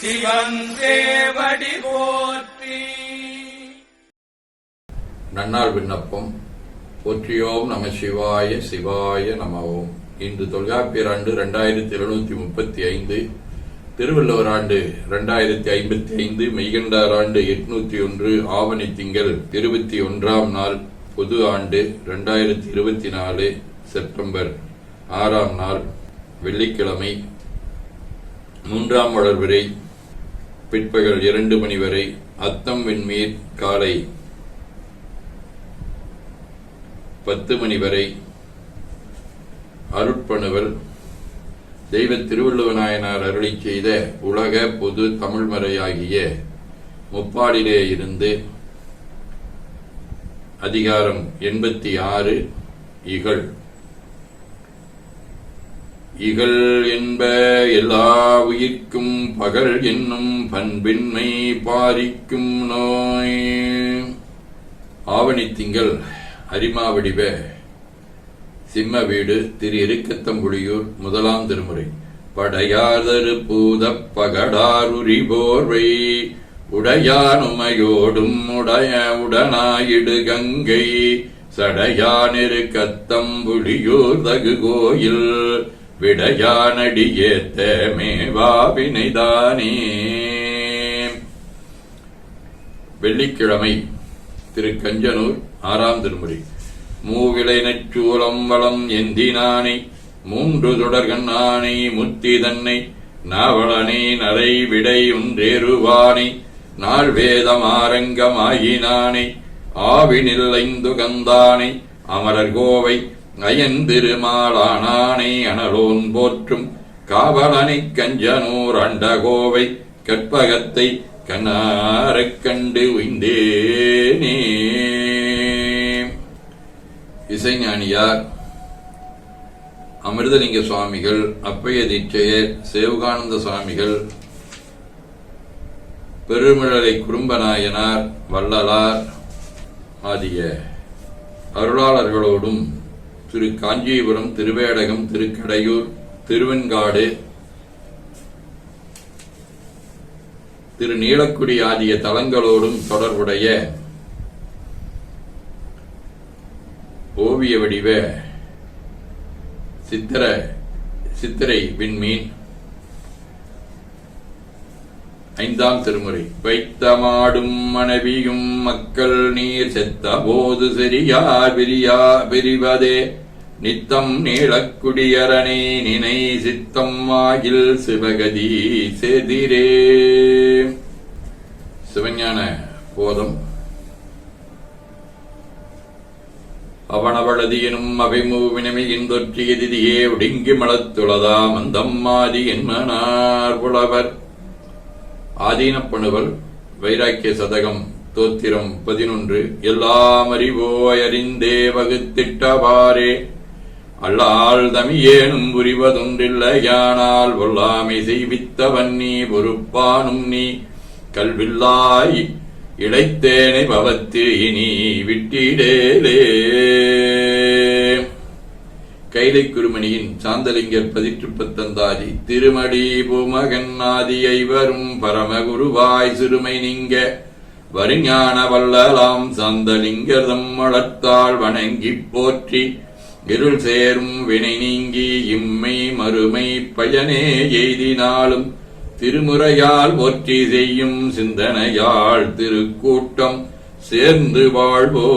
சிவன் போற்றி. நன்னாள் விண்ணப்பம். போற்றியோம் நம சிவாய சிவாய நமவோம். இன்று தொல்காப்பியர் ஆண்டு இரண்டாயிரத்தி எழுநூத்தி முப்பத்தி ஐந்து திருவள்ளுவர் ஆண்டு இரண்டாயிரத்தி ஐம்பத்தி ஐந்து மெய்கண்டார் ஆண்டு எட்நூத்தி ஒன்று ஆவணி திங்கள் இருபத்தி ஒன்றாம் நாள் பொது ஆண்டு இரண்டாயிரத்தி இருபத்தி நாலு செப்டம்பர் ஆறாம் நாள் வெள்ளிக்கிழமை. மூன்றாம் வளர்வரை பிற்பகல் இரண்டு மணி வரை அத்தம் வெண்மீர் காலை பத்து மணி வரை அருட்பணுவல். தெய்வ திருவள்ளுவநாயனார் அருளி செய்த உலக பொது தமிழ்மறையாகிய முப்பாடிலே இருந்து அதிகாரம் எண்பத்தி ஆறு இகழ். இகழ் என்ப எல்லா உயிர்க்கும் பகல் என்னும் பண்பின்மை பாரிக்கும் நோய். ஆவணி திங்கள் அரிமாவடிவ சிம்ம வீடு திரு இருக்கத்தம்புலியூர் முதலாம் திருமுறை. படையாதரு பூதப் பகடாருரி போர்வை உடையானுமையோடும் உடைய உடனாயிடு கங்கை. சடையானிரு கத்தம்புலியூர் தகு கோயில் விடையானடியேத்த மேவாவினைதானே. வெள்ளிக்கிழமை திரு கஞ்சனூர் ஆறாம் திருமுறை. மூவிலை நச்சூலம் வளம் எந்தினானை மூன்று தொடர்கண்ணானை முத்தி தன்னை நாவலனை நரை விடை ஒன்றேறுவானை நாள் வேதமாரங்கமாயினானை ஆவினில் ஐந்து கந்தானை அமரர் கோவை அயன் அனலோன் போற்றும் காவலனை கஞ்சனூர் அண்டகோவை கற்பகத்தை கண்ணாரக் கண்டு உய்ந்தேனே. இசைஞானியார் அமிர்தலிங்க சுவாமிகள் அப்பைய தீட்சையர் சேவகானந்த சுவாமிகள் பெருமிழலை குறும்பநாயனார் வள்ளலார் ஆகிய அருளாளர்களோடும் திரு காஞ்சிபுரம் திருவேடகம் திருக்கடையூர் திருவெண்காடு திரு நீலக்குடி ஆகிய தலங்களோடும் தொடர்புடைய ஓவிய வடிவ சித்திர சித்திரை விண்மீன். ஐந்தாம் திருமுறை. வைத்தமாடும் மனைவியும் மக்கள் நீர் செத்த போது செரியா விரியா விரிவதே. நித்தம் நீளக்குடியரணே நினை சித்தம் ஆகில் சிவகதி செதிரே. சிவஞான போதம். அவனவளதியனும் அவைமூவினமையின் தொற்றியதிதியே ஒடுங்கி மலத்துளதாம் அந்தம்மாதி என்மனார் புலவர். ஆதீனப்பணுவல் வைராக்கிய சதகம் தோத்திரம் பதினொன்று எல்லாம் அறிவோய் அறிந்தே வகுத்திட்டவாறே அல்லால் தமியேனும் புரிவதொன்றில்லையானால் கொல்லாமை செய்வித்தவன் நீ பொறுப்பானும் நீ. கல்வில்லாய் இழைத்தேனை பவத்து இனி விட்டிடேலே. கைலை குருமணியின் சாந்தலிங்கர் பதிற்றுப்பத்தந்தாதி திருமடி பூமகன் ஆதி ஐவரும் பரமகுருவாய் சிறுமை நீங்க. வருஞான வல்லலாம் சாந்தலிங்கர் தம்மளத்தால் வணங்கிப் போற்றி இருள் சேரும் வினை நீங்கி இம்மை மறுமை பயனே எய்தினாலும் திருமுறையால் ஒற்றி செய்யும் சிந்தனையால் திருக்கூட்டம் சேர்ந்து வாழ்வோம்.